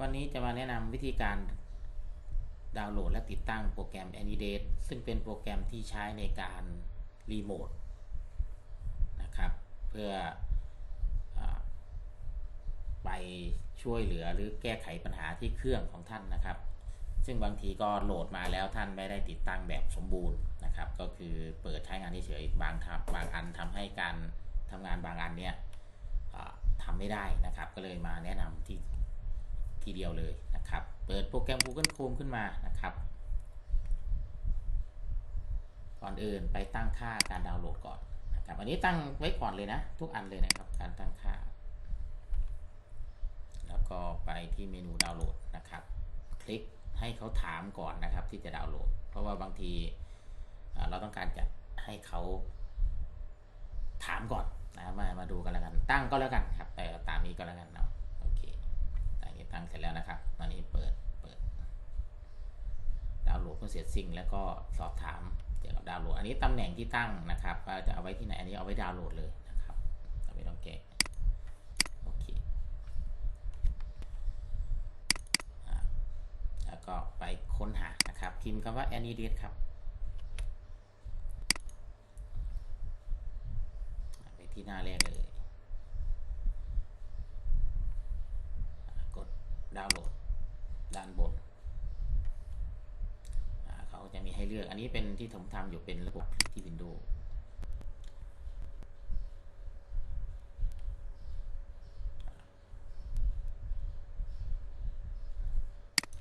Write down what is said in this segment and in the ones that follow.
วันนี้จะมาแนะนำวิธีการดาวน์โหลดและติดตั้งโปรแกรม Anidate ซึ่งเป็นโปรแกรมที่ใช้ในการรีโมทนะครับ เพื่ออไปช่วยเหลือหรือแก้ไขปัญหาที่เครื่องของท่านนะครับ ซึ่งบางทีก็โหลดมาแล้วท่านไม่ได้ติดตั้งแบบสมบูรณ์นะครับ ก็คือเปิดใช้งานเฉยๆบางทับบางอันทำให้การทำงานบางอันเนี่ยทำไม่ได้นะครับ ก็เลยมาแนะนำที่ ทีเดียวเลยนะครับ เปิดโปรแกรม Google Chrome ขึ้นมานะครับ ก่อนอื่นไปตั้งค่าการดาวน์โหลดก่อนนะครับอันนี้ตั้งไว้ก่อนเลยนะ ทุกอันเลยนะครับ การตั้งค่า แล้วก็ไปที่เมนูดาวน์โหลดนะครับ คลิกให้เขาถามก่อนนะครับ ที่จะดาวน์โหลด เพราะว่าบางทีเราต้องการจะให้เขาถามก่อนนะมามาดูกันแล้วกัน ตั้งก็แล้วกันครับเออตามนี้ก็แล้วกันเนาะ เสร็จแล้วนะครับ ตอนนี้เปิด เปิด ดาวน์โหลดเพื่อเสร็จสิ่งแล้วก็สอบถามเกี่ยวกับดาวน์โหลด อันนี้ตำแหน่งที่ตั้งนะครับว่าจะเอาไว้ที่ไหน อันนี้เอาไว้ดาวน์โหลดเลยนะครับเราไม่ต้องแกะโอเคอแล้วก็ไปค้นหานะครับ พิมพ์คำว่า Anidate ครับไปที่หน้าแรกเลย ก ดาวน์โหลดด้านบนเขาจะมีให้เลือกอันนี้เป็นที่ผมทำอยู่เป็นระบบคลิกที่ Windows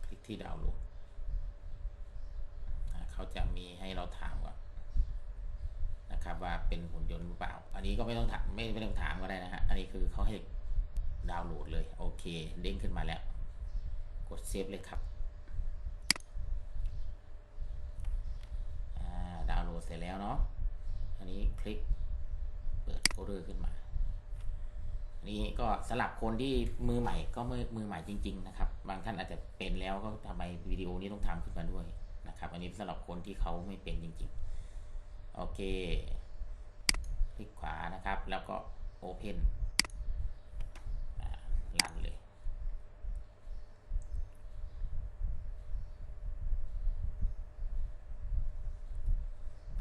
คลิกที่ดาวน์โหลดเขาจะมีให้เราถามก่อนนะครับว่าเป็นหุ่นยนต์หรือเปล่า อันนี้ก็ไม่ต้องถามไม่ไม่ต้องถามก็ได้นะฮะ อันนี้คือเขาให้ดาวน์โหลดเลย โอเค เด้งขึ้นมาแล้ว ดเซฟเลยครับดาวน์โหลดเสร็จแล้วเนาะ อันนี้คลิกเปิดโฟลเดอร์ขึ้นมาอันนี้ก็สำหรับคนที่มือใหม่ก็มือมือใหม่จริง ๆ นะครับ บางท่านอาจจะเป็นแล้วก็ทำไมวิดีโอนี้ต้องทำขึ้นมาด้วยนะครับ อันนี้สำหรับคนที่เขาไม่เป็นจริง ๆ โอเค คลิกขวานะครับ แล้วก็ Open ลันเลย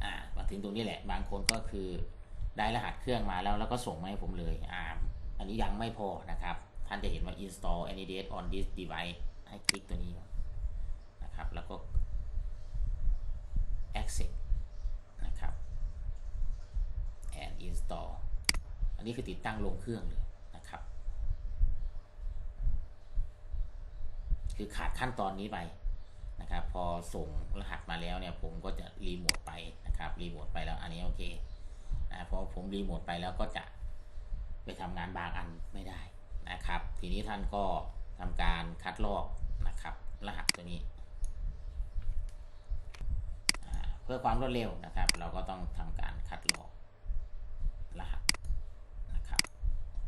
อ่า มา ถึงตรงนี้แหละ บางคนก็คือได้รหัสเครื่องมาแล้วแล้วก็ส่งมาให้ผมเลยอ่าอันนี้ยังไม่พอนะครับ ท่านจะเห็นว่า install Anidate on this device ให้คลิกตัวนี้นะครับ แล้วก็ accept นะครับ and install อันนี้คือติดตั้งลงเครื่องเลยนะครับ คือขาดขั้นตอนนี้ไปนะครับ พอส่งรหัสมาแล้วเนี่ย ผมก็จะรีโมท นะครับรีโมทไปแล้วอันนี้โอเคนะพอผมรีโมทไปแล้วก็จะไปทำงานบางอันไม่ได้นะครับ ทีนี้ท่านก็ทำการคัดลอกนะครับ รหัสตัวนี้ เพื่อความรวดเร็วนะครับ เราก็ต้องทำการคัดลอกรหัสนะครับ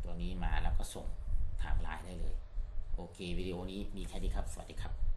ตัวนี้มาแล้วก็ส่งทางไลน์ได้เลย โอเควิดีโอนี้มีแค่นี้ครับ สวัสดีครับ